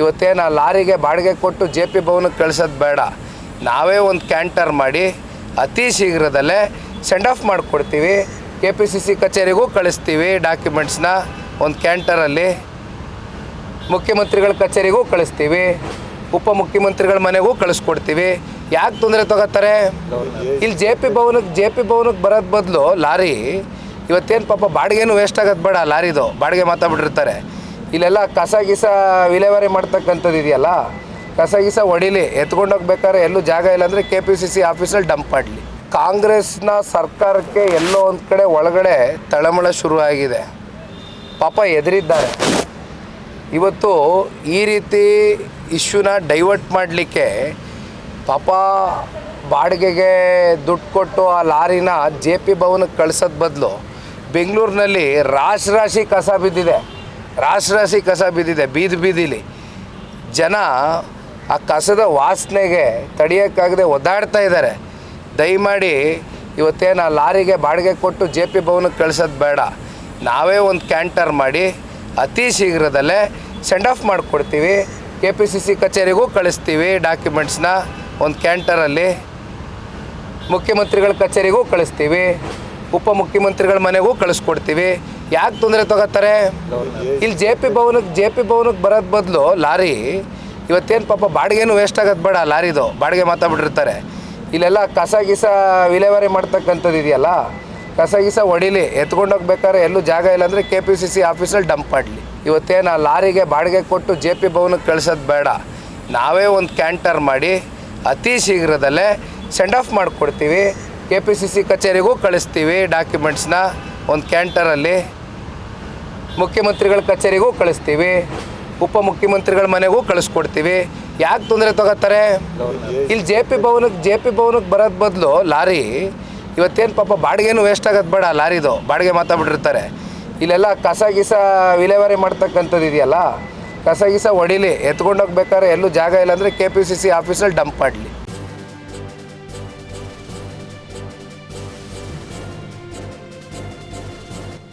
ಇವತ್ತೇನು ಆ ಲಾರಿಗೆ ಬಾಡಿಗೆ ಕೊಟ್ಟು ಜೆ ಪಿ ಭವನಕ್ಕೆ ಕಳ್ಸೋದು ಬೇಡ. ನಾವೇ ಒಂದು ಕ್ಯಾಂಟರ್ ಮಾಡಿ ಅತಿ ಶೀಘ್ರದಲ್ಲೇ ಸೆಂಡ್ ಆಫ್ ಮಾಡಿಕೊಡ್ತೀವಿ. ಕೆ ಪಿ ಸಿ ಸಿ ಕಚೇರಿಗೂ ಕಳಿಸ್ತೀವಿ ಡಾಕ್ಯುಮೆಂಟ್ಸ್ನ ಒಂದು ಕ್ಯಾಂಟರಲ್ಲಿ ಮುಖ್ಯಮಂತ್ರಿಗಳ ಕಚೇರಿಗೂ ಕಳಿಸ್ತೀವಿ. ಉಪಮುಖ್ಯಮಂತ್ರಿಗಳ ಮನೆಗೂ ಕಳಿಸ್ಕೊಡ್ತೀವಿ. ಯಾಕೆ ತೊಂದರೆ ತಗೋತಾರೆ? ಇಲ್ಲಿ ಜೆ ಪಿ ಭವನಕ್ಕೆ ಜೆ ಪಿ ಭವನಕ್ಕೆ ಬರೋದು ಬದಲು ಲಾರಿ ಇವತ್ತೇನು ಪಾಪ ಬಾಡಿಗೆನೂ ವೇಸ್ಟ್ ಆಗೋದು ಬೇಡ ಲಾರಿದು. ಬಾಡಿಗೆ ಮಾತಾಡ್ಬಿಟ್ಟಿರ್ತಾರೆ. ಇಲ್ಲೆಲ್ಲ ಕಸ ಗಿಸ ವಿಲೇವಾರಿ ಮಾಡ್ತಕ್ಕಂಥದ್ದು ಇದೆಯಲ್ಲ? ಕಸ ಗಿಸ ಹೊಡಿಲಿ ಎತ್ಕೊಂಡೋಗ್ಬೇಕಾದ್ರೆ ಎಲ್ಲೂ ಜಾಗ ಇಲ್ಲ ಅಂದರೆ ಕೆ ಪಿ ಸಿ ಸಿ ಆಫೀಸಲ್ಲಿ ಡಂಪ್ ಮಾಡಲಿ. ಕಾಂಗ್ರೆಸ್ನ ಸರ್ಕಾರಕ್ಕೆ ಎಲ್ಲೋ ಒಂದು ಕಡೆ ಒಳಗಡೆ ತಳಮಳ ಶುರುವಾಗಿದೆ. ಪಾಪ ಎದುರಿದ್ದಾರೆ. ಇವತ್ತು ಈ ರೀತಿ ಇಶ್ಯೂನ ಡೈವರ್ಟ್ ಮಾಡಲಿಕ್ಕೆ ಪಾಪ ಬಾಡಿಗೆಗೆ ದುಡ್ಡು ಕೊಟ್ಟು ಆ ಲಾರಿನ ಜೆ ಪಿ ಭವನಕ್ಕೆ ಕಳ್ಸೋದು ಬದಲು ಬೆಂಗಳೂರಿನಲ್ಲಿ ರಾಶಿ ರಾಶಿ ಕಸ ಬಿದ್ದಿದೆ. ರಾಶಿ ರಾಶಿ ಕಸ ಬಿದ್ದಿದೆ, ಬೀದಿ ಬೀದಿಲಿ. ಜನ ಆ ಕಸದ ವಾಸನೆಗೆ ತಡೆಯೋಕ್ಕಾಗದೆ ಒದ್ದಾಡ್ತಾ ಇದ್ದಾರೆ. ದಯಮಾಡಿ ಇವತ್ತೇನು ಆ ಲಾರಿಗೆ ಬಾಡಿಗೆ ಕೊಟ್ಟು ಜೆ ಪಿ ಭವನಕ್ಕೆ ಕಳ್ಸೋದು ಬೇಡ. ನಾವೇ ಒಂದು ಕ್ಯಾಂಟರ್ ಮಾಡಿ ಅತಿ ಶೀಘ್ರದಲ್ಲೇ ಸೆಂಡ್ ಆಫ್ ಮಾಡಿಕೊಡ್ತೀವಿ. ಕೆ ಪಿ ಸಿ ಸಿ ಕಚೇರಿಗೂ ಕಳಿಸ್ತೀವಿ ಡಾಕ್ಯುಮೆಂಟ್ಸ್ನ ಒಂದು ಕ್ಯಾಂಟರಲ್ಲಿ. ಮುಖ್ಯಮಂತ್ರಿಗಳ ಕಚೇರಿಗೂ ಕಳಿಸ್ತೀವಿ. ಉಪಮುಖ್ಯಮಂತ್ರಿಗಳ ಮನೆಗೂ ಕಳಿಸ್ಕೊಡ್ತೀವಿ. ಯಾಕೆ ತೊಂದರೆ ತಗೋತಾರೆ? ಇಲ್ಲಿ ಜೆ ಪಿ ಭವನಕ್ಕೆ ಜೆ ಪಿ ಭವನಕ್ಕೆ ಬರೋದು ಬದಲು ಲಾರಿ ಇವತ್ತೇನು ಪಾಪ ಬಾಡಿಗೆನೂ ವೇಸ್ಟ್ ಆಗೋದು ಬೇಡ ಲಾರಿದು. ಬಾಡಿಗೆ ಮಾತಾಡ್ಬಿಟ್ಟಿರ್ತಾರೆ. ಇಲ್ಲೆಲ್ಲ ಕಸ, ಗಿಸ ವಿಲೇವಾರಿ ಮಾಡ್ತಕ್ಕಂಥದ್ದು ಇದೆಯಲ್ಲ? ಕಸ, ಗಿಸ ಹೊಡಿಲಿ. ಎತ್ಕೊಂಡೋಗ್ಬೇಕಾದ್ರೆ ಎಲ್ಲೂ ಜಾಗ ಇಲ್ಲ ಅಂದರೆ ಕೆ ಪಿ ಸಿ ಸಿ ಆಫೀಸಲ್ಲಿ ಡಂಪ್ ಮಾಡಲಿ. ಇವತ್ತೇನು ಆ ಲಾರಿಗೆ ಬಾಡಿಗೆ ಕೊಟ್ಟು ಜೆ ಪಿ ಭವನಕ್ಕೆ ಕಳ್ಸೋದು ಬೇಡ. ನಾವೇ ಒಂದು ಕ್ಯಾಂಟರ್ ಮಾಡಿ ಅತಿ ಶೀಘ್ರದಲ್ಲೇ ಸೆಂಡ್ ಆಫ್ ಮಾಡಿಕೊಡ್ತೀವಿ. ಕೆ ಪಿ ಸಿ ಸಿ ಕಚೇರಿಗೂ ಕಳಿಸ್ತೀವಿ ಡಾಕ್ಯುಮೆಂಟ್ಸ್ನ ಒಂದು ಕ್ಯಾಂಟರಲ್ಲಿ ಮುಖ್ಯಮಂತ್ರಿಗಳ ಕಚೇರಿಗೂ ಕಳಿಸ್ತೀವಿ ಉಪಮುಖ್ಯಮಂತ್ರಿಗಳ ಮನೆಗೂ ಕಳಿಸ್ಕೊಡ್ತೀವಿ. ಯಾಕೆ ತೊಂದರೆ ತಗೋತಾರೆ? ಇಲ್ಲಿ ಜೆ ಪಿ ಭವನಕ್ಕೆ ಜೆ ಪಿ ಭವನಕ್ಕೆ ಬರೋದು ಬದಲು ಲಾರಿ ಇವತ್ತೇನು ಪಾಪ ಬಾಡಿಗೆನೂ ವೇಸ್ಟ್ ಆಗೋದು ಬೇಡ ಲಾರಿದು, ಬಾಡಿಗೆ ಮಾತಾಡ್ಬಿಟ್ಟಿರ್ತಾರೆ. ಇಲ್ಲೆಲ್ಲ ಕಸ, ಗಿಸ ವಿಲೇವಾರಿ ಮಾಡ್ತಕ್ಕಂಥದ್ದು ಇದೆಯಲ್ಲ, ಕಸ, ಗಿಸ ಹೊಡಿಲಿ ಎತ್ಕೊಂಡೋಗ್ಬೇಕಾದ್ರೆ ಎಲ್ಲೂ ಜಾಗ ಇಲ್ಲ ಅಂದರೆ ಕೆ ಪಿ ಸಿ ಸಿ ಆಫೀಸಲ್ಲಿ ಡಂಪ್ ಮಾಡಲಿ.